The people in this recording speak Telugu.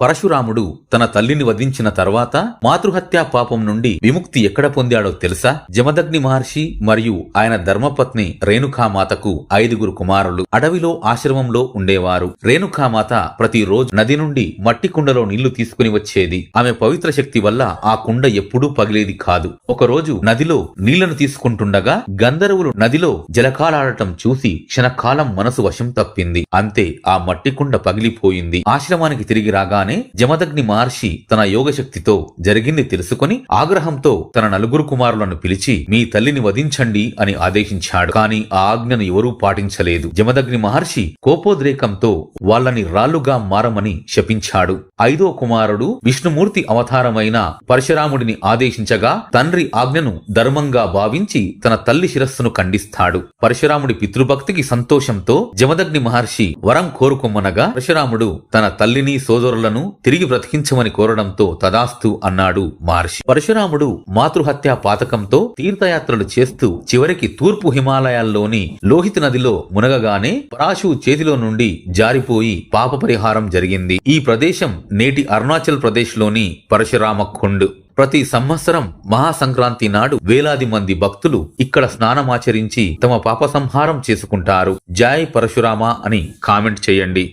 పరశురాముడు తన తల్లిని వధించిన తర్వాత మాతృహత్యా పాపం నుండి విముక్తి ఎక్కడ పొందాడో తెలుసా? జమదగ్ని మహర్షి మరియు ఆయన ధర్మపత్ని రేణుకామాతకు ఐదుగురు కుమారులు అడవిలో ఆశ్రమంలో ఉండేవారు. రేణుకామాత ప్రతిరోజు నది నుండి మట్టి కుండలో నీళ్ళు తీసుకుని వచ్చేది. ఆమె పవిత్ర శక్తి వల్ల ఆ కుండ ఎప్పుడూ పగిలేది కాదు. ఒకరోజు నదిలో నీళ్ళను తీసుకుంటుండగా గంధర్వులు నదిలో జలకాలాడటం చూసి క్షణకాలం మనసు వశం తప్పింది. అంతే ఆ మట్టి కుండ పగిలిపోయింది. ఆశ్రమానికి తిరిగి రాగా రాగానే జమదగ్ని మహర్షి తన యోగశక్తితో జరిగింది తెలుసుకుని ఆగ్రహంతో తన నలుగురు కుమారులను పిలిచి మీ తల్లిని వధించండి అని ఆదేశించాడు. కాని ఆ ఆజ్ఞను ఎవరూ పాటించలేదు. జమదగ్ని మహర్షి కోపోద్రేకంతో వాళ్ళని రాళ్ళుగా మారమని శపించాడు. ఐదో కుమారుడు విష్ణుమూర్తి అవతారమైన పరశురాముడిని ఆదేశించగా తండ్రి ఆజ్ఞను ధర్మంగా భావించి తన తల్లి శిరస్సును ఖండిస్తాడు. పరశురాముడి పితృభక్తికి సంతోషంతో జమదగ్ని మహర్షి వరం కోరుకోమనగా పరశురాముడు తన తల్లిని సోదరులను తిరిగి బ్రతికించమని కోరడంతో తదాస్తు అన్నాడు మహర్షి. పరశురాముడు మాతృహత్యా పాతకంతో తీర్థయాత్రలు చేస్తూ చివరికి తూర్పు హిమాలయాల్లోని లోహిత నదిలో మునగగానే పరాశు చేతిలో నుండి జారిపోయి పాప పరిహారం జరిగింది. ఈ ప్రదేశం నేటి అరుణాచల్ ప్రదేశ్లోని పరశురామ కొండు. ప్రతి సంవత్సరం మహాసంక్రాంతి నాడు వేలాది మంది భక్తులు ఇక్కడ స్నానమాచరించి తమ పాప సంహారం చేసుకుంటారు. జాయ్ పరశురామ అని కామెంట్ చేయండి.